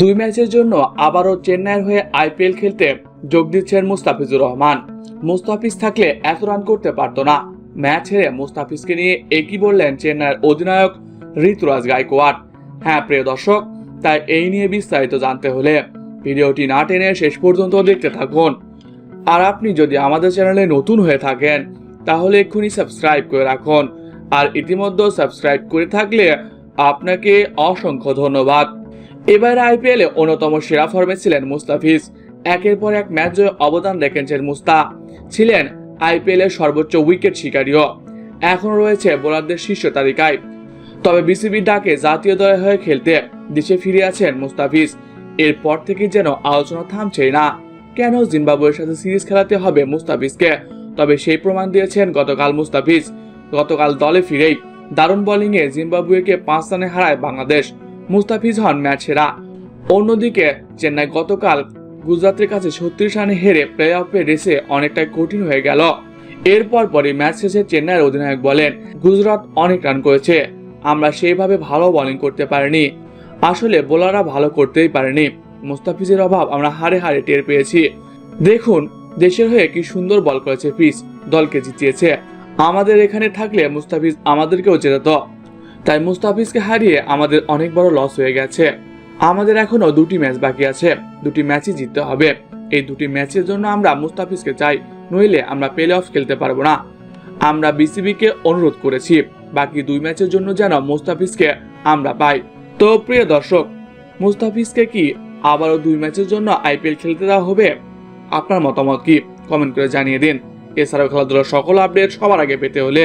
দুই ম্যাচের জন্য আবারও চেন্নাইয়ের হয়ে আইপিএল খেলতে যোগ দিচ্ছেন মুস্তাফিজুর রহমান। মুস্তাফিজ থাকলে এত রান করতে পারতো না। ম্যাচ হেরে মুস্তাফিজকে নিয়ে একই বললেন চেন্নাইয়ের অধিনায়ক ঋতুরাজ গায়কোয়াড় হ্যাঁ প্রিয় দর্শক, তাই এই নিয়ে বিস্তারিত জানতে হলে ভিডিওটি না টেনে শেষ পর্যন্ত দেখতে থাকুন। আর আপনি যদি আমাদের চ্যানেলে নতুন হয়ে থাকেন, তাহলে এক্ষুনি সাবস্ক্রাইব করে রাখুন। আর ইতিমধ্যে সাবস্ক্রাইব করে থাকলে আপনাকে অসংখ্য ধন্যবাদ। এবার আইপিএলে অন্যতম সেরা ফর্মে ছিলেন মুস্তাফিজ। একের পর এক ম্যাচ জয়ে অবদান রেখেছেন মুস্তা। ছিলেন আইপিএল এর সর্বোচ্চ উইকেট শিকারীও। এখন রয়েছে বোলারদের শীর্ষ তালিকায়। তবে বিসিবির ডাকে জাতীয় দলের হয়ে খেলতে দেশে ফিরে আছেন মুস্তাফিজ। এরপর থেকে যেন আলোচনা থামছে না। কেন জিম্বাবুয়ের সাথে সিরিজ খেলাতে হবে মুস্তাফিজকে? তবে সেই প্রমাণ দিয়েছেন গতকাল মুস্তাফিজ। গতকাল দলে ফিরেই দারুণ বোলিংয়ে জিম্বাবুয়েকে পাঁচ রানে হারায় বাংলাদেশ। মুস্তাফিজ হন ম্যাচ সেরা অন্যদিকে চেন্নাই গতকাল গুজরাটের কাছে ছত্রিশ রানে হেরে প্লে অফে রেসে অনেকটাই কঠিন হয়ে গেল। এরপর পরে ম্যাচ শেষে চেন্নাইয়ের অধিনায়ক বলেন, গুজরাট অনেক রান করেছে। আমরা সেইভাবে ভালো বোলিং করতে পারিনি। আসলে বোলাররা ভালো করতেই পারেনি। মুস্তাফিজের অভাব আমরা হারে হারে টের পেয়েছি। দেখুন, দেশের হয়ে কি সুন্দর বল করেছে পিস দলকে জিতিয়েছে। আমাদের এখানে থাকলে মুস্তাফিজ আমাদেরকেও জেতাত। তাই মুস্তাফিজকে হারিয়ে আমাদের অনেক বড় লস হয়ে গেছে। আমাদের এখনও দুটি ম্যাচ বাকি আছে। দুটি ম্যাচই জিততে হবে। এই দুটি ম্যাচের জন্য আমরা মুস্তাফিজকে চাই, নইলে আমরা প্লে অফ খেলতে পারব না। আমরা বিসিবিকে অনুরোধ করেছি, বাকি দুই ম্যাচের জন্য যেন মুস্তাফিজকে আমরা পাই। তো প্রিয় দর্শক, মুস্তাফিজকে কি আবারও দুই ম্যাচের জন্য আইপিএল খেলতে দেওয়া হবে? আপনার মতামত কি? কমেন্ট করে জানিয়ে দিন। এছাড়াও খেলাধুলার সকল আপডেট সবার আগে পেতে হলে